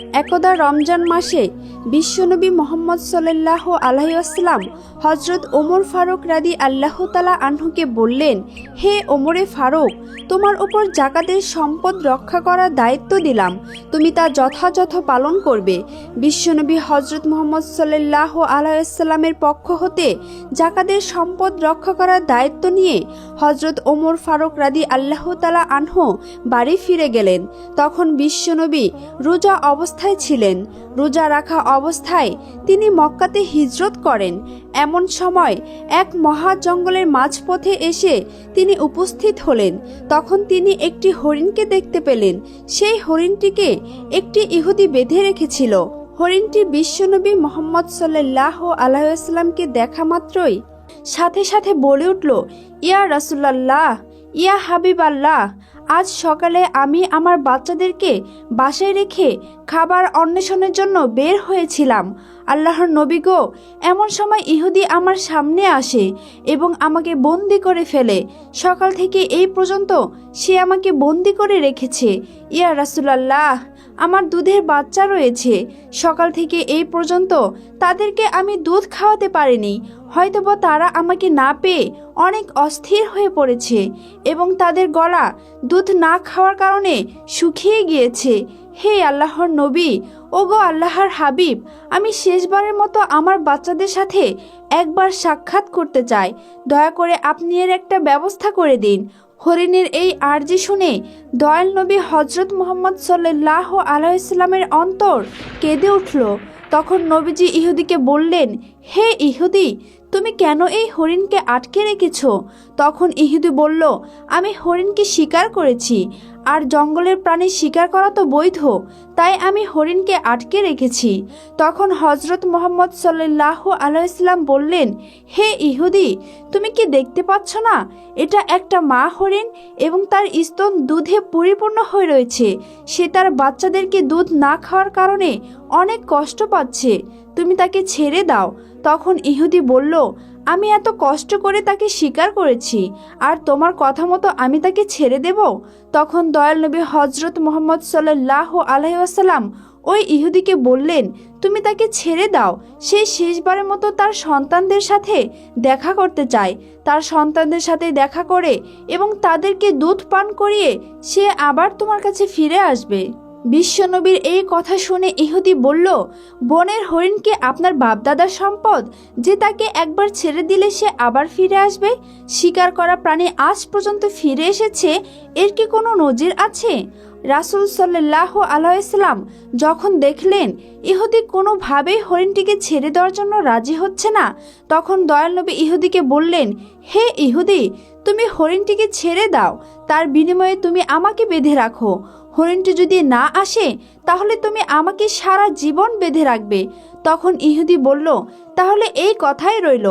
Thank you. একদা রমজান মাসে বিশ্বনবী মোহাম্মদ সাল্লাহ আলহাম হজরত ওমর ফারুক রাদি আল্লাহ তালা আনহুকে বললেন, হে ওমরে ফারুক, তোমার উপর জাকাতের সম্পদ রক্ষা করার দায়িত্ব দিলাম। তুমি তা যথাযথ পালন করবে। বিশ্বনবী হজরত মোহাম্মদ সাল্লাহ আলাইসাল্লামের পক্ষ হতে জাকাতের সম্পদ রক্ষা করার দায়িত্ব নিয়ে হজরত ওমর ফারুক রাদি আল্লাহ তালা আনহু বাড়ি ফিরে গেলেন। তখন বিশ্বনবী রোজা অবস্থায় ছিলেন। রোজা রাখা অবস্থায় তিনি মক্কাতে হিজরত করেন। এমন সময় এক মহা জঙ্গলের মাঝপথে এসে তিনি উপস্থিত হলেন। তখন তিনি একটি হরিণকে দেখতে পেলেন। সেই হরিণটিকে একটি ইহুদি বেঁধে রেখেছিল। হরিণটি বিশ্বনবী মোহাম্মদ সাল্লাহ আলাইসাল্লামকে দেখা মাত্রই সাথে সাথে বলে উঠল, ইয়া রাসুল্লাহ ইয়া হাবিব আল্লাহ আজ সকালে আমি আমার বাচ্চাদেরকে বাসায় রেখে খাবার অন্বেষণের জন্য বের হয়েছিলাম। আল্লাহর নবী গো, এমন সময় ইহুদি আমার সামনে আসে এবং আমাকে বন্দি করে ফেলে। সকাল থেকে এই পর্যন্ত সে আমাকে বন্দি করে রেখেছে। ইয়া রাসুলাল্লাহ! আমার দুধের বাচ্চা রয়েছে। সকাল থেকে এই পর্যন্ত তাদেরকে আমি দুধ খাওয়াতে পারিনি। হয়তোবা তারা আমাকে না পেয়ে অনেক অস্থির হয়ে পড়েছে এবং তাদের গলা দুধ না খাওয়ার কারণে শুকিয়ে গিয়েছে। হে আল্লাহর নবী, ওগো আল্লাহর হাবিব, আমি শেষবারের মতো আমার বাচ্চাদের সাথে একবার সাক্ষাৎ করতে চাই। দয়া করে আপনি এর একটা ব্যবস্থা করে দিন। হরিণের এই আর্জি শুনে দয়াল নবী হজরত মোহাম্মদ সাল্লাহ আলাইসাল্লামের অন্তর কেঁদে উঠল। তখন নবীজি ইহুদিকে বললেন, হে ইহুদি তুমি কেন এই হরিণকে আটকে রেখেছ? তখন ইহুদি বলল, আমি হরিণকে শিকার করেছি, আর জঙ্গলের প্রাণী শিকার করা তো বৈধ, তাই আমি হরিণকে আটকে রেখেছি। তখন হজরত মোহাম্মদ সাল্লাহ আলাইসলাম বললেন, হে ইহুদি, তুমি কি দেখতে পাচ্ছ না? এটা একটা মা হরিণ এবং তার স্তন দুধে পরিপূর্ণ হয়ে রয়েছে। সে তার বাচ্চাদেরকে দুধ না খাওয়ার কারণে অনেক কষ্ট পাচ্ছে। তুমি তাকে ছেড়ে দাও। তখন ইহুদি বলল, আমি এত কষ্ট করে তাকে স্বীকার করেছি, আর তোমার কথা মতো আমি তাকে ছেড়ে দেব? তখন দয়াল নবী হজরত মোহাম্মদ সাল্লাহ আলহাসাল্লাম ওই ইহুদিকে বললেন, তুমি তাকে ছেড়ে দাও। সে শেষবারের মতো তার সন্তানদের সাথে দেখা করতে চায়। তার সন্তানদের সাথে দেখা করে এবং তাদেরকে দুধ পান করিয়ে সে আবার তোমার কাছে ফিরে আসবে। বিশ্বনবীর এই কথা শুনে ইহুদি বলল, বনের হরিণকে আপনার বাপদাদার সম্পদ, যে তাকে একবার ছেড়ে দিলে সে আবার ফিরে আসবে? শিকার করা প্রাণী আজ পর্যন্ত ফিরে এসেছে, এর কি কোনো নজির আছে? রাসুল সাল্লাহ আলাইসাল্লাম যখন দেখলেন ইহুদি কোনোভাবেই হরিণটিকে ছেড়ে দেওয়ার জন্য রাজি হচ্ছে না, তখন দয়াল নবী ইহুদিকে বললেন, হে ইহুদি, তুমি হরিণটিকে ছেড়ে দাও, তার বিনিময়ে তুমি আমাকে বেঁধে রাখো। হরিণটি যদি না আসে তাহলে তুমি আমাকে সারা জীবন বেঁধে রাখবে। তখন ইহুদি বলল, তাহলে এই কথাই রইল,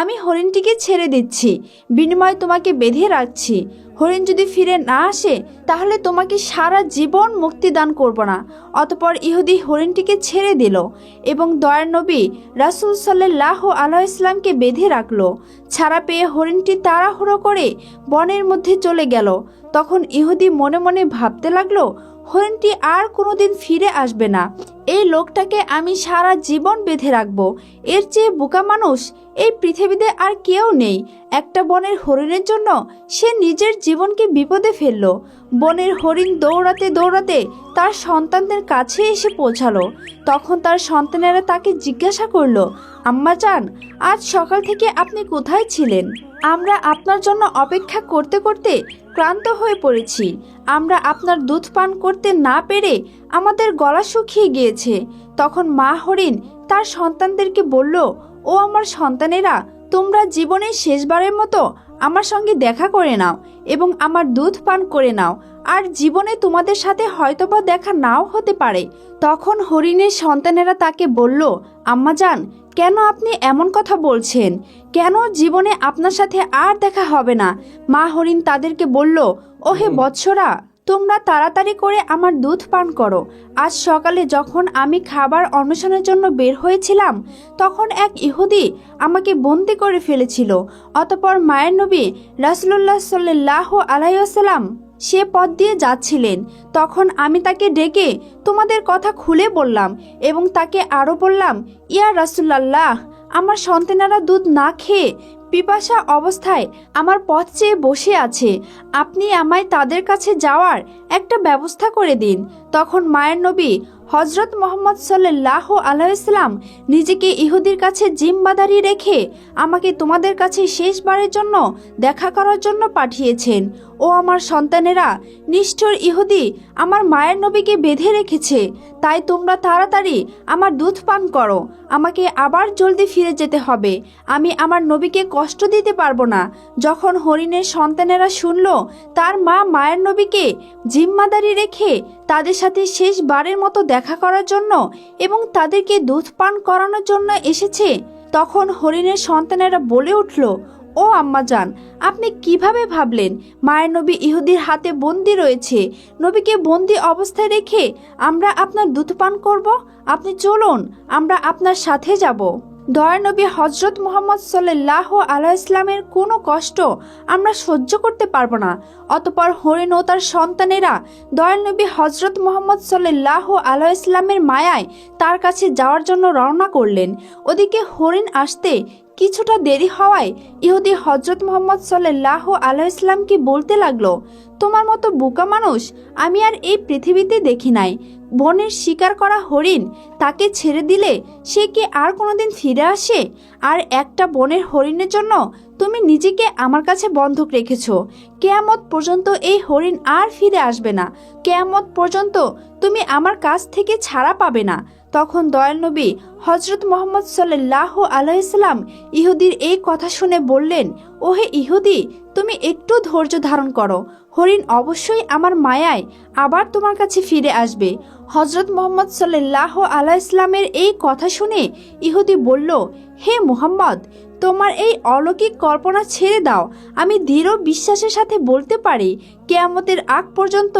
আমি হরিণটিকে ছেড়ে দিচ্ছি, বিনিময়ে তোমাকে বেঁধে রাখছি। হরিণ যদি ফিরে না আসে, তাহলে তোমাকে সারা জীবন মুক্তি দান করব না। অতপর ইহুদি হরিণটিকে ছেড়ে দিল এবং দয়ার নবী রাসুল সাল্লাহ আলাহ ইসলামকে বেঁধে রাখল। ছাড়া পেয়ে হরিণটি তাড়াহুড়ো করে বনের মধ্যে চলে গেল। তখন ইহুদি মনে মনে ভাবতে লাগল হরিণটি আর কোনোদিন ফিরে আসবে না। এই লোকটাকে আমি সারা জীবন বেঁধে রাখব। এর চেয়ে বোকা মানুষ এই পৃথিবীতে আর কেউ নেই। একটা বনের হরিণের জন্য সে নিজের জীবনকে বিপদে ফেলল। বনের হরিণ দৌড়াতে দৌড়াতে তার সন্তানদের কাছে এসে পৌঁছালো। তখন তার সন্তানেরা তাকে জিজ্ঞাসা করল আম্মা চান আজ সকাল থেকে আপনি কোথায় ছিলেন? আমরা আপনার জন্য অপেক্ষা করতে করতে ক্লান্ত হয়ে পড়েছি। আমরা আপনার দুধ পান করতে না পেরে আমাদের গলা শুকিয়ে গিয়েছে। তখন মা হরিণ তার সন্তানদেরকে বলল, ও আমার সন্তানেরা, তোমরা জীবনের শেষবারের মতো আমার সঙ্গে দেখা করে নাও এবং আমার দুধ পান করে নাও। আর জীবনে তোমাদের সাথে হয়তোবা দেখা নাও হতে পারে। তখন হরিণের সন্তানেরা তাকে বলল, আম্মা যান কেন আপনি এমন কথা বলছেন? কেন জীবনে আপনার সাথে আর দেখা হবে না? মা হরিণ তাদেরকে বলল ওহে বৎসরা তোমরা তাড়াতাড়ি করে আমার দুধ পান করো। আজ সকালে যখন আমি খাবার অন্বেষণের জন্য বের হয়েছিলাম তখন এক ইহুদি আমাকে বন্দি করে ফেলেছিল। অতপর মায়ের নবী রাসুল্লাহ সাল্লাহ আলাইসাল্লাম সে পথ দিয়ে যাচ্ছিলেন। তখন আমি তাকে ডেকে তোমাদের কথা খুলে বললাম এবং তাকে আরও বললাম, ইয়া রাসুল্লাহ আমার সন্তানেরা দুধ না খেয়ে পিপাসা অবস্থায় আমার পথ চেয়ে বসে আছে। আপনি আমায় তাদের কাছে যাওয়ার একটা ব্যবস্থা করে দিন। তখন মায়ের নবী হজরত মোহাম্মদ সাল্লাহ আলাইসলাম নিজেকে ইহুদির কাছে জিম্বাদারি রেখে আমাকে তোমাদের কাছে শেষবারের জন্য দেখা করার জন্য পাঠিয়েছেন। ও আমার সন্তানেরা নিষ্ঠুর ইহুদি আমার মায়ের নবীকে বেঁধে রেখেছে। তাই তোমরা তাড়াতাড়ি আমার দুধ পান করো। আমাকে আবার জলদি ফিরে যেতে হবে। আমি আমার নবীকে কষ্ট দিতে পারব না। যখন হরিণের সন্তানেরা শুনল তার মা মায়ের নবীকে জিম্মাদারি রেখে তাদের সাথে শেষবারের মতো দেখা করার জন্য এবং তাদেরকে দুধ পান করানোর জন্য এসেছে, তখন হরিণের সন্তানেরা বলে উঠল ও আম্মা যান আপনি কীভাবে ভাবলেন মায়ের নবী ইহুদির হাতে বন্দি রয়েছে? নবীকে বন্দি অবস্থায় রেখে আমরা আপনার দুধ পান করব? আপনি চলুন, আমরা আপনার সাথে যাব। দয়া নবী হজরত মোহাম্মদ সাল্লাহ আলাহ ইসলামের কোনো কষ্ট আমরা সহ্য করতে পারব না। অতপর হরিণ ও তার সন্তানেরা দয়াল নবী হজরত মোহাম্মদ সাল্লাহ আলাহ ইসলামের মায়ায় তার কাছে যাওয়ার জন্য রওনা করলেন। ওদিকে হরিণ আসতে কিছুটা দেরি হওয়ায় ইহুদি হজরত মোহাম্মদ সাল্লাহ আলাহ ইসলামকে বলতে লাগল, তোমার মতো বোকা মানুষ আমি আর এই পৃথিবীতে দেখি নাই। বনের শিকার করা হরিণ তাকে ছেড়ে দিলে সে কি আর কোনোদিন ফিরে আসে? আর একটা বনের হরিণের জন্য তুমি নিজেকে আমার কাছে বন্ধক রেখেছ। কেয়ামত পর্যন্ত এই হরিণ আর ফিরে আসবে না। কেয়ামত পর্যন্ত তুমি আমার কাছ থেকে ছাড়া পাবে না। তখন দয়াল নবী হজরত মোহাম্মদ সাল্লাহ আলাইসাল্লাম ইহুদির এই কথা শুনে বললেন, ওহে ইহুদি, তুমি একটু ধৈর্য ধারণ করো। হরিণ অবশ্যই আমার মায়ায় আবার তোমার কাছে ফিরে আসবে। হজরত মোহাম্মদ সাল্লাহ আলাহ ইসলামের এই কথা শুনে ইহুদি বলল, হে মুহাম্মদ তোমার এই অলৌকিক কল্পনা ছেড়ে দাও। আমি দৃঢ় বিশ্বাসের সাথে বলতে পারি, কেয়ামতের আগ পর্যন্ত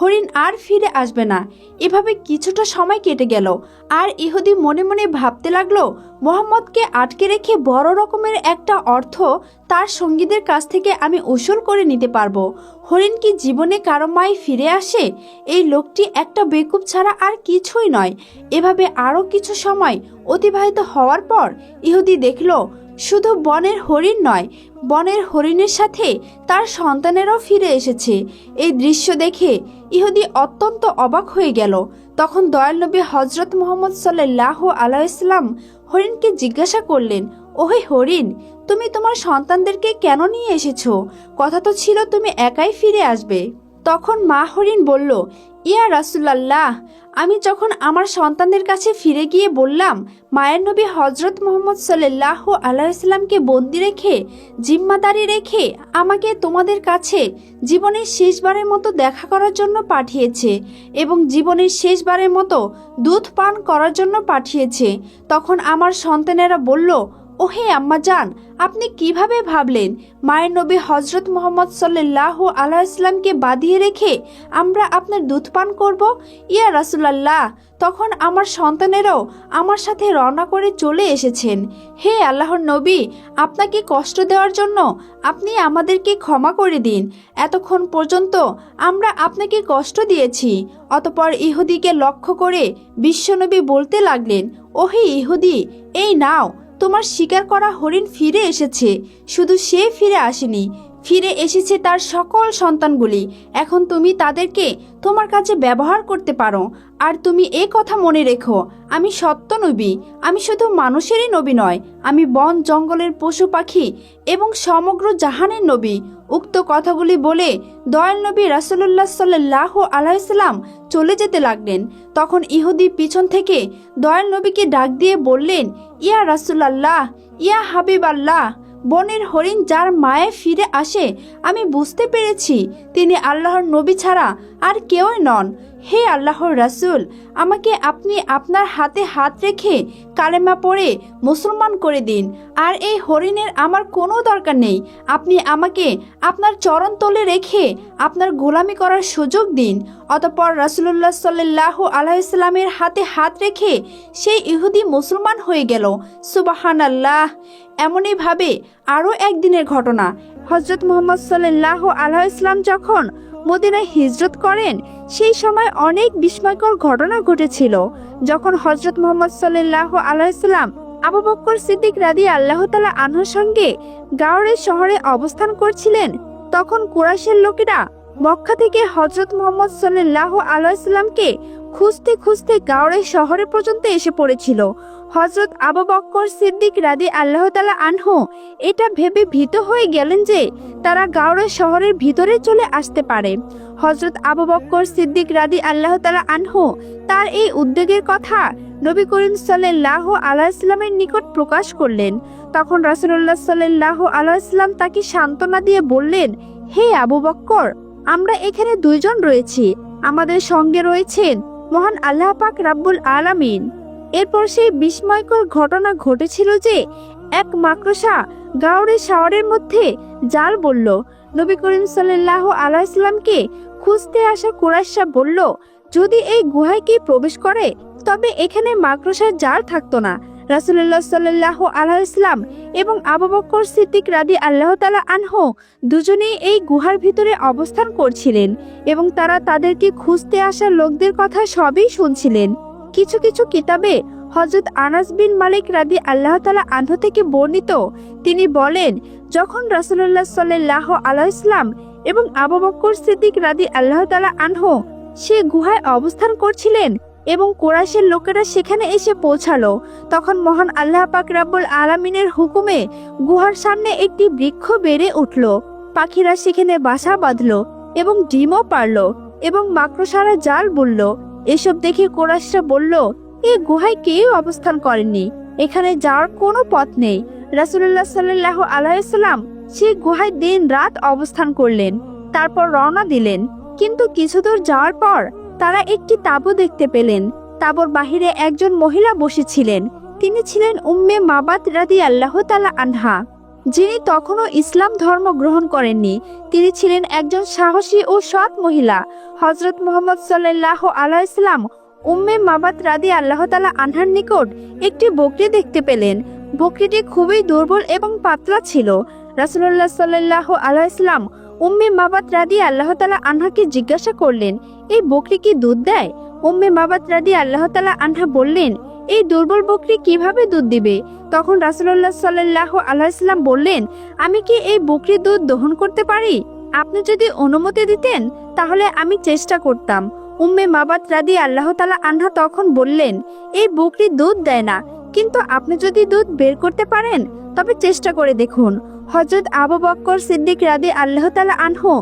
হরিণ আর ফিরে আসবে না। এভাবে কিছুটা সময় কেটে গেল। আর ইহুদি মনে মনে ভাবতে লাগল, মোহাম্মদকে আটকে রেখে বড় রকমের একটা অর্থ তার সঙ্গীদের কাছ থেকে আমি উসুল করে নিতে পারব। হরিণ কি জীবনে কারও মায় ফিরে আসে? এই লোকটি একটা বেকুব ছাড়া আর কিছুই নয়। এভাবে আরও কিছু সময় অতিবাহিত হওয়ার পর ইহুদি দেখল শুধু বনের হরিণ নয়, বনের হরিণের সাথে তার সন্তানেরও ফিরে এসেছে। এই দৃশ্য দেখে ইহুদি অত্যন্ত অবাক হয়ে গেল। তখন দয়াল নবী হজরত মোহাম্মদ সাল্লাহ আলাইসলাম হরিণকে জিজ্ঞাসা করলেন, ওহে হরিণ, তুমি তোমার সন্তানদেরকে কেন নিয়ে এসেছ? কথা তো ছিল তুমি একাই ফিরে আসবে। তখন মা হরিণ বলল, ইয়া রাসুলাল্লাহ, আমি যখন আমার সন্তানদের কাছে ফিরে গিয়ে বললাম, মায়ের নবী হজরত মোহাম্মদ সাল্লাহ আলাইসাল্লামকে বন্দি রেখে, জিম্মাদারি রেখে আমাকে তোমাদের কাছে জীবনের শেষবারের মতো দেখা করার জন্য পাঠিয়েছে এবং জীবনের শেষবারের মতো দুধ পান করার জন্য পাঠিয়েছে, তখন আমার সন্তানেরা বলল ওহে আম্মা যান আপনি কীভাবে ভাবলেন মায়ের নবী হজরত মোহাম্মদ সাল্লাহ আল্লাহ ইসলামকে বাঁধিয়ে রেখে আমরা আপনার দুধ পান করব? ইয়া রাসুলাল্লাহ, তখন আমার সন্তানেরাও আমার সাথে রওনা করে চলে এসেছেন। হে আল্লাহর নবী, আপনাকে কষ্ট দেওয়ার জন্য আপনি আমাদেরকে ক্ষমা করে দিন। এতক্ষণ পর্যন্ত আমরা আপনাকে কষ্ট দিয়েছি। অতপর ইহুদিকে লক্ষ্য করে বিশ্বনবী বলতে লাগলেন, ওহে ইহুদি, এই নাও তোমার শিকার করা হরিণ ফিরে এসেছে। শুধু সে ফিরে আসেনি ফিরে এসেছে তার সকল সন্তানগুলি। এখন তুমি তাদেরকে তোমার কাছে ব্যবহার করতে পারো। আর তুমি এ কথা মনে রেখো, আমি সত্য নবী, আমি শুধু মানুষেরই নবী নয়, আমি বন, জঙ্গলের পশু পাখি এবং সমগ্র জাহানের নবী। উক্ত কথাগুলি বলে দয়াল নবী রাসুল্লাহ সাল্লাহ আলাইসাল্লাম চলে যেতে লাগলেন। তখন ইহুদি পিছন থেকে দয়াল নবীকে ডাক দিয়ে বললেন, ইয়া রাসুলাল্লাহ, ইয়া হাবিব আল্লাহ বনের হরিণ যার মায়ে ফিরে আসে, আমি বুঝতে পেরেছি, তিনি আল্লাহর নবী ছাড়া আর কেউই নন। হে আল্লাহর রাসূল, আমাকে আপনি আপনার হাতে হাত রেখে কালেমা পড়ে মুসলমান করে দিন। আর এই হরিণের আমার কোনো দরকার নেই। আপনি আমাকে আপনার চরণ তলে রেখে আপনার গোলামি করার সুযোগ দিন। অতপর রাসুলুল্লাহ সাল্লাহ আলাইসাল্লামের হাতে হাত রেখে সেই ইহুদি মুসলমান হয়ে গেল। সুবাহান আল্লাহ এমনইভাবে আরও একদিনের ঘটনা। হজরত মোহাম্মদ সাল্লাহ আলাহ ইসলাম যখন মদিনায় হিজরত করেন, সেই সময় অনেক বিস্ময়কর ঘটনা ঘটেছিল। যখন হজরত মোহাম্মদ সাল্লাহ আলাইসাল্লাম আবু বক্কর সিদ্দিক রাদি আল্লাহ তালা আনহর সঙ্গে গাওরের শহরে অবস্থান করছিলেন, তখন কুরাইশের লোকেরা মক্কা থেকে হজরত মোহাম্মদ সাল্লাহ আলাইসাল্লামকে খুঁজতে খুঁজতে গাওরের শহরে পর্যন্ত এসে পড়েছিল। হজরত আবু বক্কর সিদ্দিক রাদি আল্লাহ তালা আনহু এটা ভেবে ভীত হয়ে গেলেন যে তারা গাওরের শহরের ভিতরে চলে আসতে পারে। হজরত আবু বক্কর সিদ্দিক রাদি আল্লাহ তালা আনহু তার এই উদ্যোগের কথা নবী করিম সাল্লাহ আলাইসলামের নিকট প্রকাশ করলেন। তখন রাসুল্লাহ সাল্লাহ আলাইসলাম তাকে সান্ত্বনা দিয়ে বললেন, হে আবু বক্কর, আমরা এখানে দুইজন রয়েছি। আমাদের সঙ্গে রয়েছেন মহান আল্লাহ পাক রাব্বুল আলামিন। এরপর সেই বিস্ময়কর ঘটনা ঘটেছিল যে এক মাকড়সা গাওরে শাওয়ারের মধ্যে জাল বলল, নবী করিম সাল্লাহ আলাইসলামকে খুঁজতে আসা কুরাইশা বলল, যদি এই গুহায় কি প্রবেশ করে, তবে এখানে মাকড়সার জাল থাকতো না। রাসুল্লাহ সাল্লাহ আলাইসলাম এবং আবু বক্কর সিদ্দিক রাদি আল্লাহ তালা আনহো দুজনেই এই গুহার ভিতরে অবস্থান করছিলেন এবং তারা তাদেরকে খুঁজতে আসা লোকদের কথা সবই শুনছিলেন। কিছু কিছু কিতাবে হজরত আনাস বিন মালিক রাদি আল্লাহ তালা আনহু থেকে বর্ণিত। তিনি বলেন, যখন রাসুল্লাহ সাল্লাহ আলাইসলাম এবং আবু বক্কর সিদ্দিক রাদি আল্লাহ তালা আনহু সে গুহায় অবস্থান করছিলেন এবং কোরাইশের লোকেরা সেখানে এসে পৌঁছালো, তখন মহান আল্লাহ পাক রাব্বুল আলামিনের হুকুমে গুহার সামনে একটি বৃক্ষ বেড়ে উঠল। পাখিরা সেখানে বাসা বাঁধল এবং ডিমও পারল এবং মাকড়সারা জাল বুনল। এসব দেখে কোরাইশরা বলল, এ গুহায় কেউ অবস্থান করেনি এখানে যাওয়ার কোনো পথ নেই। রাসুল্লাহ সাল্লাহ আলাইসাল্লাম সে গুহায় দিন রাত অবস্থান করলেন, তারপর রওনা দিলেন। কিন্তু কিছু দূর যাওয়ার পর তারা একটি তাঁবু দেখতে পেলেন। তাঁবুর বাহিরে একজন মহিলা বসেছিলেন। তিনি ছিলেন উম্মে মাবাত রাদি আল্লাহ তালা আনহা। যিনি তখনও ইসলাম ধর্ম গ্রহণ করেননি, তিনি ছিলেন একজন সাহসী ও সৎ মহিলা। হজরত মোহাম্মদ সাল্লাহ আলাইসলাম উম্মে মাবাত রাদি আল্লাহ তালা আনহার নিকট একটি বকরি দেখতে পেলেন। বকরিটি খুবই দুর্বল এবং পাতলা ছিল। রাসুল্লাহ সাল্লাহ আলাইসলাম উম্মে মাবাত রাদি আল্লাহ তালা আনহাকে জিজ্ঞাসা করলেন, এই বকরি কি দুধ দেয়? উম্মে মাবাত রাদি আল্লাহ তালা আনহা বললেন এই দুর্বল বকরি কীভাবে দুধ দিবে? তখন রাসুল্লাহ সাল্লাহ আল্লাহিসাল্লাম বললেন, আমি কি এই বকরির দুধ দহন করতে পারি? আপনি যদি অনুমতি দিতেন, তাহলে আমি চেষ্টা করতাম। উম্মে মাবাত রাদি আল্লাহ তালা আনহা তখন বললেন, এই বকরি দুধ দেয় না, কিন্তু আপনি যদি দুধ বের করতে পারেন, তবে চেষ্টা করে দেখুন। হজরত আবু বক্কর সিদ্দিক রাদি আল্লাহ তালা আনহু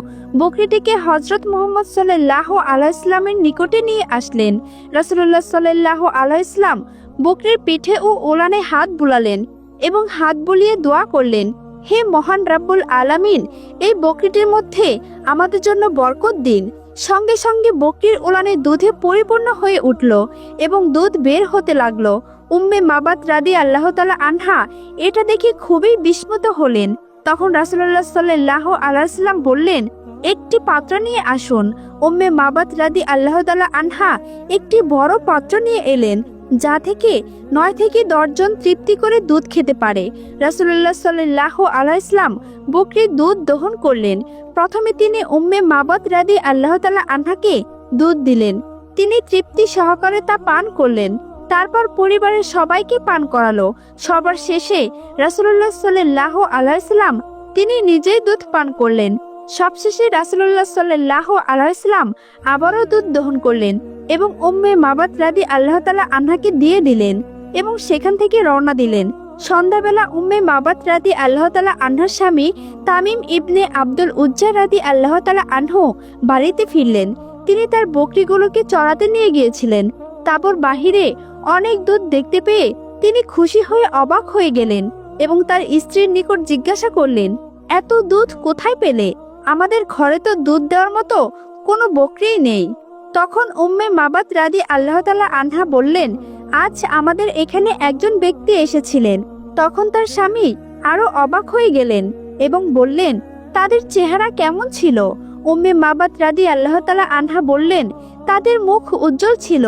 বকরিটিকে হজরত মোহাম্মদ সাল্লাহ আলাইসলামের নিকটে নিয়ে আসলেন। রাসুল্লাহ সাল্লাহ আলাইসলাম বকরির পিঠে ও ওলানে হাত বুলালেন এবং হাত বুলিয়ে দোয়া করলেন, হে মহান রাব্বুল আলামিন, এই বকরিটির মধ্যে আমাদের জন্য বরকত দিন। সঙ্গে সঙ্গে বকরির ওলানে দুধে পরিপূর্ণ হয়ে উঠল এবং দুধ বের হতে লাগল। উম্মে মাবাত রাদি আল্লাহ তালা আনহা এটা দেখে খুবই বিস্মিত হলেন। তখন রাসুল্লাহ সাল্লাহ আলাইসাল্লাম বললেন, একটি পাত্র নিয়ে আসুন। উম্মে মাবাত রাদি আল্লাহ তালা আনহা একটি বড় পাত্র নিয়ে এলেন, যা থেকে নয় থেকে দশজন তৃপ্তি করে দুধ খেতে পারে। রাসুল্লাহ সাল্লাহ আলাইসলাম বকরির দুধ দহন করলেন। প্রথমে তিনি উম্মে মাবাত রাদি আল্লাহ তালা আনহাকে দুধ দিলেন। তিনি তৃপ্তি সহকারে তা পান করলেন। তারপর পরিবারের সবাইকে পান করালো। সবার শেষে রাসুল্লাহ সাল্লাহ আলাইসাল্লাম তিনি নিজেই দুধ পান করলেন। সবশেষে রাসুল্লাহ সাল্লাহ আলাইসাল্লাম আবারও দুধ দহন করলেন এবং উম্মে মাবাত রাদি আল্লাহ তালা আন্নাকে দিয়ে দিলেন এবং সেখান থেকে রওনা দিলেন। সন্ধ্যাবেলা উম্মে মাবাত রাদি আল্লাহ তালা আনহার স্বামী তামিম ইবনে আব্দুল উজ্জা রাদি আল্লাহ তালা আনহু বাড়িতে ফিরলেন। তিনি তার বকরিগুলোকে চড়াতে নিয়ে গিয়েছিলেন। তারপর বাহিরে অনেক দুধ দেখতে পেয়ে তিনি খুশি হয়ে অবাক হয়ে গেলেন এবং তার স্ত্রীর নিকট জিজ্ঞাসা করলেন, এত দুধ কোথায় পেলে? আমাদের ঘরে তো দুধ দেওয়ার মতো কোনো বকরিই নেই। তখন উম্মে মাবাত রাদি আল্লাহ তালা আনহা বললেন, আজ আমাদের এখানে একজন ব্যক্তি এসেছিলেন। তখন তার স্বামী আরও অবাক হয়ে গেলেন এবং বললেন, তাদের চেহারা কেমন ছিল? উম্মে মাবাত রাদি আল্লাহ তালা আনহা বললেন তাদের মুখ উজ্জ্বল ছিল,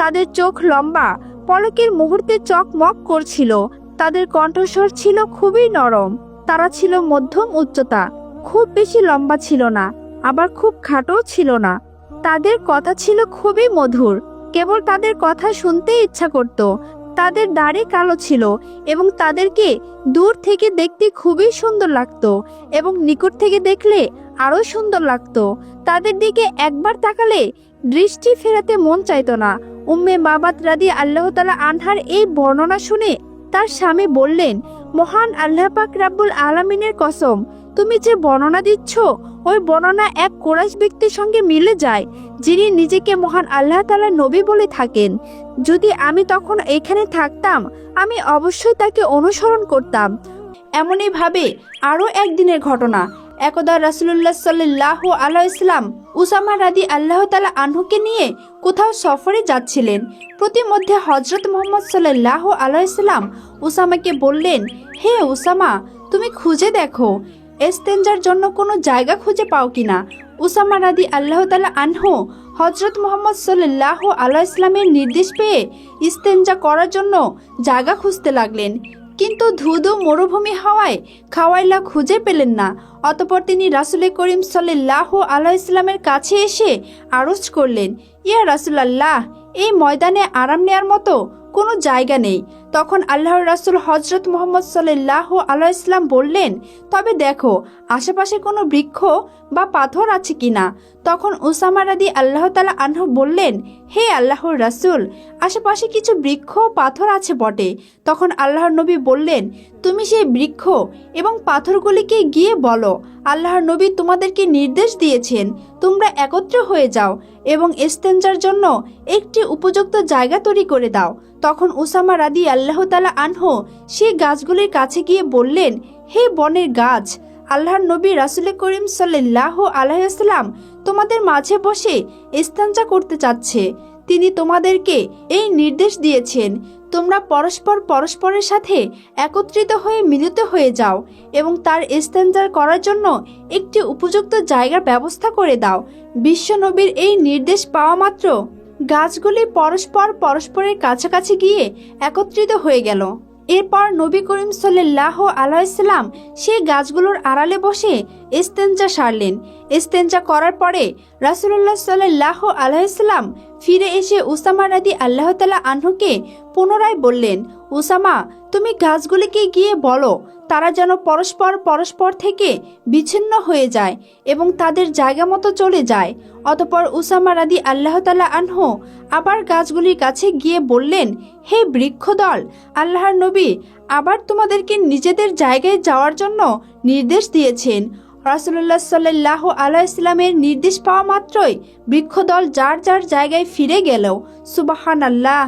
তাদের চোখ লম্বা, পলকের মুহূর্তে চকমক করছিল, তাদের কণ্ঠস্বর ছিল খুবই নরম, তারা ছিল মধ্যম উচ্চতা, খুব বেশি লম্বা ছিল না, আবার খুব খাটোও ছিল না। তাদের কথা ছিল খুবই মধুর, কেবল তাদের কথা শুনতে ইচ্ছা করত, তাদের দাড়ি কালো ছিল এবং তাদেরকে দূর থেকে দেখতে খুবই সুন্দর লাগতো এবং নিকট থেকে দেখলে আরও সুন্দর লাগতো। তাদের দিকে একবার তাকালে দৃষ্টি ফেরাতে মন চাইতো না। উম্মে বাবাত রাদি আল্লাহ তালা আনহার এই বর্ণনা শুনে তার স্বামী বললেন, মহান আল্লাহ পাক রাব্বুল আলামিনের কসম, তুমি যে বর্ণনা দিচ্ছ, ওই বর্ণনা এক কোরাইশ ব্যক্তির সঙ্গে মিলে যায়, যিনি নিজেকে মহান আল্লাহ তালা নবী বলে থাকেন। যদি আমি তখন এখানে থাকতাম, আমি অবশ্যই তাকে অনুসরণ করতাম। এমনইভাবে আরও একদিনের ঘটনা। একদা রাসুলুল্লাহ সাল্লাহ আলাইসলাম উসামা রাদি আল্লাহ তালা আনহুকে নিয়ে কোথাও সফরে যাচ্ছিলেন। প্রতিমধ্যে হজরত মোহাম্মদ সাল্লাহ আলাইসাল্লাম উসামাকে বললেন, হে উসামা, তুমি খুঁজে দেখো। এস্তেঞ্জার জন্য কোনো জায়গা খুঁজে পাও কিনা? উসামা রাদি আল্লাহ তালা আনহু হজরত মোহাম্মদ সাল্লাহ আল্লাহ ইসলামের নির্দেশ পেয়ে ইস্তেঞ্জা করার জন্য জায়গা খুঁজতে লাগলেন। কিন্তু ধুধু মরুভূমি হওয়ায় খাওয়াইলা খুঁজে পেলেন না। অতপর তিনি রাসুল করিম সাল্লাহ আল্লাহ ইসলামের কাছে এসে আরজ করলেন, ইয়া রাসুলাল্লাহ, এই ময়দানে আরাম নেয়ার মতো কোনো জায়গা নেই। তখন আল্লাহর রাসুল হজরত মোহাম্মদ সাল্লাহ আল্লাহ ইসলাম বললেন, তবে দেখো, আশেপাশে কোনো বৃক্ষ বা পাথর আছে কিনা তখন উসামা রাদি আল্লাহ তালা আনহু বললেন, হে আল্লাহর রাসুল, আশেপাশে কিছু বৃক্ষ পাথর আছে বটে। তখন আল্লাহর নবী বললেন, তুমি সেই বৃক্ষ এবং পাথরগুলিকে গিয়ে বলো। আল্লাহর নবী তোমাদেরকে নির্দেশ দিয়েছেন, তোমরা একত্র হয়ে যাও এবং এস্তেঞ্জার জন্য একটি উপযুক্ত জায়গা তৈরি করে দাও। তখন উসামা রাদি আল্লাহ তালা আনহু সেই গাছগুলির কাছে গিয়ে বললেন, হে বনের গাছ, আল্লাহর নবী রাসুল করিম সাল্লাহ আলাইসাল্লাম তোমাদের মাঝে বসে ইস্তাঞ্জা করতে চাচ্ছে। তিনি তোমাদেরকে এই নির্দেশ দিয়েছেন, তোমরা পরস্পর পরস্পরের সাথে একত্রিত হয়ে মিলিত হয়ে যাও এবং তার ইস্তেঞ্জার করার জন্য একটি উপযুক্ত জায়গার ব্যবস্থা করে দাও। বিশ্বনবীর এই নির্দেশ পাওয়া মাত্র গাছগুলি পরস্পর পরস্পরের কাছাকাছি গিয়ে একত্রিত হয়ে গেল। এরপর নবী করিম সাল্লাহ আলাইসাল্লাম সেই গাছগুলোর আড়ালে বসে ইস্তেঞ্জা সারলেন। ইস্তেঞ্জা করার পরে রাসুল্লাহ সাল্লাহ আলাইসাল্লাম ফিরে এসে উসামা রাদি আল্লাহ তালা আনহুকে পুনরায় বললেন, উসামা, তুমি গাছগুলিকে গিয়ে বলো তারা যেন পরস্পর পরস্পর থেকে বিচ্ছিন্ন হয়ে যায় এবং তাদের জায়গা মতো চলে যায়। অতপর উসামা রাদি আল্লাহ তালা আনহু আবার গাছগুলির কাছে গিয়ে বললেন, হে বৃক্ষদল, আল্লাহর নবী আবার তোমাদেরকে নিজেদের জায়গায় যাওয়ার জন্য নির্দেশ দিয়েছেন। রাসুল্লাহ সাল্লাহ আলাহ ইসলামের নির্দেশ পাওয়া মাত্রই বৃক্ষদল যার যার জায়গায় ফিরে গেল। সুবাহান আল্লাহ